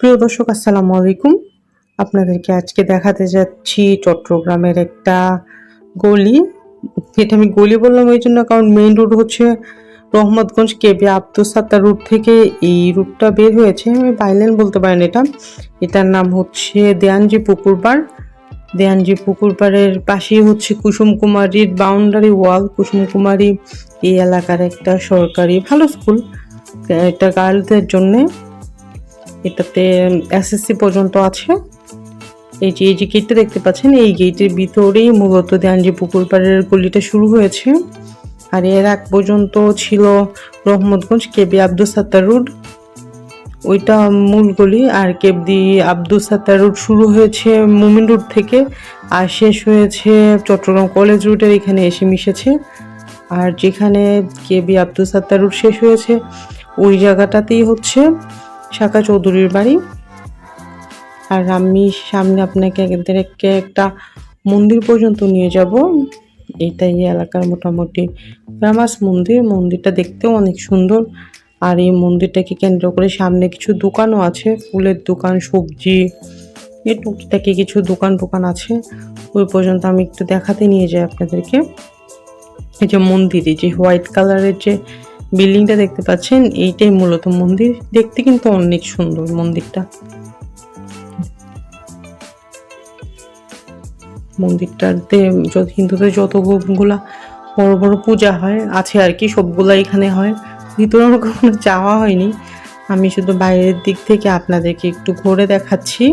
প্রিয় দর্শক, আসসালামু আলাইকুম। আপনাদেরকে আজকে দেখাতে যাচ্ছি চট্টগ্রামের একটা গলি। এটা আমি গলি বললাম, ওই জন্য কারণ মেইন রোড হচ্ছে রহমতগঞ্জ কেবি আব্দুল সাত্তার রুট থেকে এই রুটটা বের হয়েছে। আমি বাইলেন বলতে পারেন এটা। এটার নাম হচ্ছে দেয়ানজি পুকুরপাড় দেয়ানজি পুকুরপাড়ের পাশেই হচ্ছে কুসুম কুমারীর বাউন্ডারি ওয়াল কুসুম কুমারী এই এলাকার একটা সরকারি, ভালো স্কুল এটা গার্লদের জন্যে। এটাতে এসএসসি পর্যন্ত আছে। এই যে এই যে গেটটা দেখতে পাচ্ছেন, এই গেটের ভিতরেই মূলত দেয়ানজি পুকুর পাড়ের গলিটা শুরু হয়েছে। আর এর আগ পর্যন্ত ছিল রহমতগঞ্জ কেবি আব্দুল সাত্তার রোড। ওইটা মূল গলি, আর কেবদি আব্দুল সাত্তার রোড শুরু হয়েছে মুমিন রোড থেকে, আর শেষ হয়েছে চট্টগ্রাম কলেজ রুটের এখানে এসে মিশেছে। আর যেখানে কেবি আব্দুল সাত্তার রোড শেষ হয়েছে, ওই জায়গাটাতেই হচ্ছে। শাখা চৌধুরীর বাড়ি। আর আমি সামনে আপনাকে এদেরকে একটা মন্দির পর্যন্ত নিয়ে যাব। এই এলাকার মোটামুটি ফেমাস মন্দির। মন্দিরটা দেখতেও অনেক সুন্দর। আর এই মন্দিরটাকে কেন্দ্র করে সামনে কিছু দোকানও আছে। ফুলের দোকান, সবজি, এই টুকিটাকি কিছু দোকান টোকান আছে। ওই পর্যন্ত আমি একটু দেখাতে নিয়ে যাই আপনাদেরকে। এই যে মন্দির যে হোয়াইট কালারের যে বিল্ডিংটা দেখতে পাচ্ছেন, এইটাই মূলত মন্দির। দেখতে কিন্তু অনেক সুন্দর মন্দিরটা। মন্দিরটাতে যত হিন্দুদের যতগুলা বড় বড় পূজা হয়, আছে আর কি, সবগুলা এখানে হয়। ভিতরে কখনো যাওয়া হয়নি। আমি শুধু বাইরের দিক থেকে আপনাদেরকে একটু ঘুরে দেখাচ্ছি।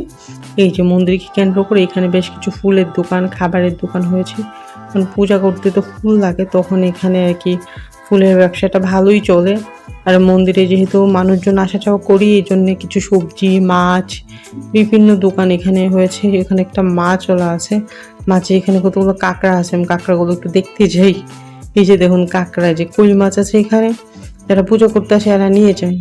এই যে মন্দিরকে কেন্দ্র করে এখানে বেশ কিছু ফুলের দোকান, খাবারের দোকান হয়েছে। কারণ পূজা করতে তো ফুল লাগে, তখন এখানে আর কি ফুলের ব্যবসাটা ভালোই চলে। আর মন্দিরে যেহেতু মানুষজন আসা যাওয়া করি, এই জন্যে কিছু সবজি, মাছ, বিভিন্ন দোকান এখানে হয়েছে, এখানে একটা মাছ ওলা আছে। মাছে এখানে কতগুলো কাঁকড়া আছে, আমি কাঁকড়াগুলো একটু দেখতে যাই। এই যে দেখুন কাঁকড়া যে কই মাছ আছে এখানে। যারা পুজো করতে আসে, এরা নিয়ে যায়।